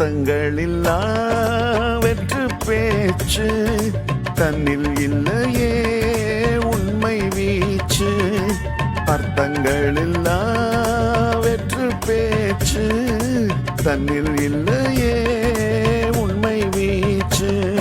அர்த்தங்களில்லா வெற்று பேச்சு. தன்னில் இல்லையே உண்மை வீச்சு. அர்த்தங்களில்லா வெற்று பேச்சு. தன்னில் இல்லையே உண்மை வீச்சு.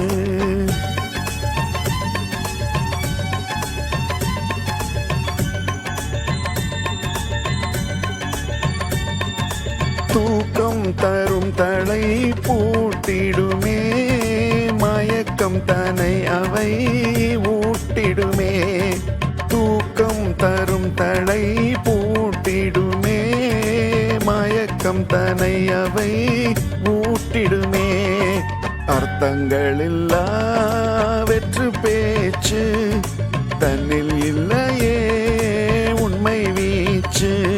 தூக்கம் தரும் தலை பூட்டிடுமே. மயக்கம் தனை அவை ஊட்டிடுமே. தூக்கம் தரும் தலை பூட்டிடுமே. மயக்கம் தனை அவை ஊட்டிடுமே. அர்த்தங்களில்லா வெற்று பேச்சு. தன்னில் இல்லையே உண்மை வீச்சு.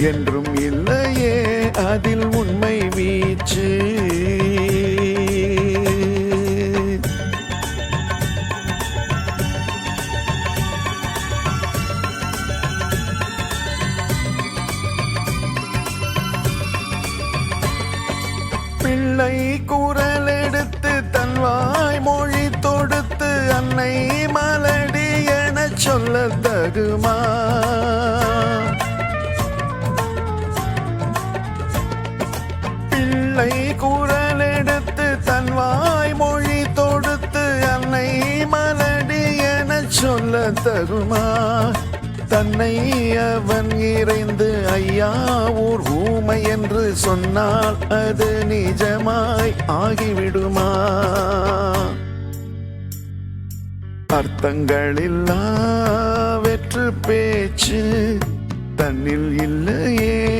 என்றும் இல்லையே அதில் உண்மை வீச்சு. பிள்ளை குரல் எடுத்து தன் வாய் மொழி தொடுத்து அன்னை மலடி என சொல்ல தகுமா? பிள்ளை குரல் எடுத்து தன் வாய் மொழி தொடுத்து அன்னை மலடி என சொல்ல தருமா? தன்னை அவன் இறைந்து ஐயா ஊர் ஊமை என்று சொன்னால் அது நிஜமாய் ஆகிவிடுமா? அர்த்தங்களில்லா வெற்று பேச்சு தன்னில் இல்லையே.